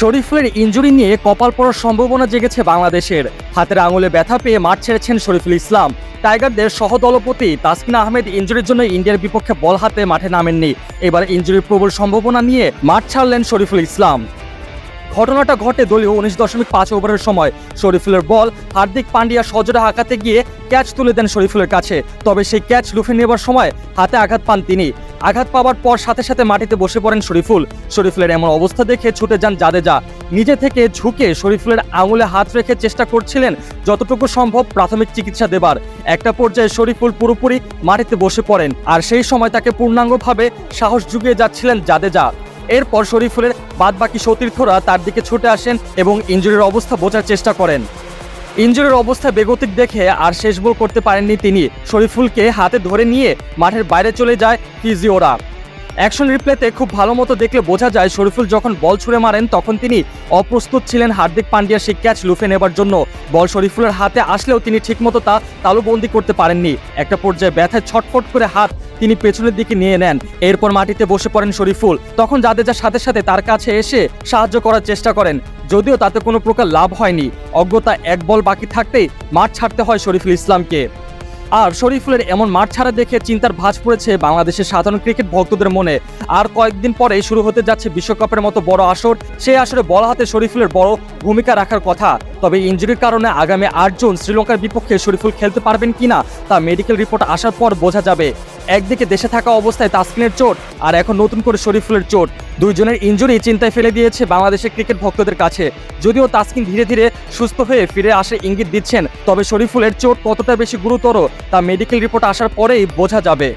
শরীফুলের injury নিয়ে কপাল পড়ার সম্ভাবনা জেগেছে বাংলাদেশের। হাতের আঙুলে ব্যথা পেয়ে মাঠ ছেড়েছেন শরীফুল ইসলাম। টাইগারদের সহদলপতি তাসকিন আহমেদ ইঞ্জুরির জন্য ইন্ডিয়ার বিপক্ষে বল হাতে মাঠে নামেননি। এবার ইঞ্জুরির প্রবল সম্ভাবনা নিয়ে মাঠ ছাড়লেন শরীফুল ইসলাম। ঘটনাটা ঘটে দলীয় উনিশ দশমিক পাঁচ ওভারের সময়। শরীফুলের বল, হার্দিক পান্ডিয়া সজোরে হাঁকাতে গিয়ে ক্যাচ তুলে দেন শরীফুলের কাছে। তবে সেই ক্যাচ লুফে নেবার সময় হাতে আঘাত পান তিনি। আঘাত পাওয়ার পর সাথে সাথে মাটিতে বসে পড়েন শরীফুল। শরীফুলের এমন অবস্থা দেখে ছুটে যান জাদেজা। নিজে থেকে ঝুঁকে শরীফুলের আঙুলে হাত রেখে চেষ্টা করছিলেন যতটুকু সম্ভব প্রাথমিক চিকিৎসা দেবার। একটা পর্যায়ে শরীফুল পুরোপুরি মাটিতে বসে পড়েন, আর সেই সময় তাকে পূর্ণাঙ্গভাবে সাহস জুগিয়ে যাচ্ছিলেন জাদেজা। এরপর শরীফুলের বাদবাকি সতীর্থরা তার দিকে ছুটে আসেন এবং ইঞ্জুরির অবস্থা বোঝার চেষ্টা করেন। ইঞ্জুরির অবস্থা বেগতিক দেখে আর শেষ বল করতে পারেননি তিনি। শরীফুলকে হাতে ধরে নিয়ে মাঠের বাইরে চলে যায় ফিজিওরা। অ্যাকশন রিপ্লেতে খুব ভালো মতো দেখলে বোঝা যায় শরীফুল যখন বল ছুড়ে মারেন, তখন তিনি অপ্রস্তুত ছিলেন হার্দিক পান্ডিয়ার সেই ক্যাচ লুফে নেবার জন্য। বল শরীফুলের হাতে আসলেও তিনি ঠিকমতো তা তালুবন্দি করতে পারেননি। একটা পর্যায়ে ব্যথায় ছটফট করে হাত তিনি পেছনের দিকে নিয়ে নেন। এরপর মাটিতে বসে পড়েন শরীফুল। তখন জাদেজার সাথে সাথে তার কাছে এসে সাহায্য করার চেষ্টা করেন। যদিও তাতে কোনো প্রকার লাভ হয়নি। অজ্ঞতা এক বল বাকি থাকতেই মাঠ ছাড়তে হয় শরীফুল ইসলামকে। আর শরীফুলের এমন মাঠ ছাড়া দেখে চিন্তার ভাঁজ পড়েছে বাংলাদেশের সাধারণ ক্রিকেট ভক্তদের মনে। আর কয়েকদিন পরেই শুরু হতে যাচ্ছে বিশ্বকাপের মতো বড় আসর। সেই আসরে বলা হাতে শরীফুলের বড় ভূমিকা রাখার কথা। তবে ইঞ্জুরির কারণে আগামী আট জুন শ্রীলঙ্কার বিপক্ষে শরীফুল খেলতে পারবেন কিনা তা মেডিকেল রিপোর্ট আসার পর বোঝা যাবে। একদিকে দেশে থাকা অবস্থায় তাসকিনের চোট আর এখন নতুন করে শরীফুলের চোট। দুইজনের ইঞ্জুরি চিন্তায় ফেলে দিয়েছে বাংলাদেশের ক্রিকেট ভক্তদের কাছে। যদিও তাসকিন ধীরে ধীরে সুস্থ হয়ে ফিরে আসে ইঙ্গিত দিচ্ছেন, তবে শরীফুলের চোট কতটা বেশি গুরুতর তা মেডিকেল রিপোর্ট আসার পরেই বোঝা যাবে।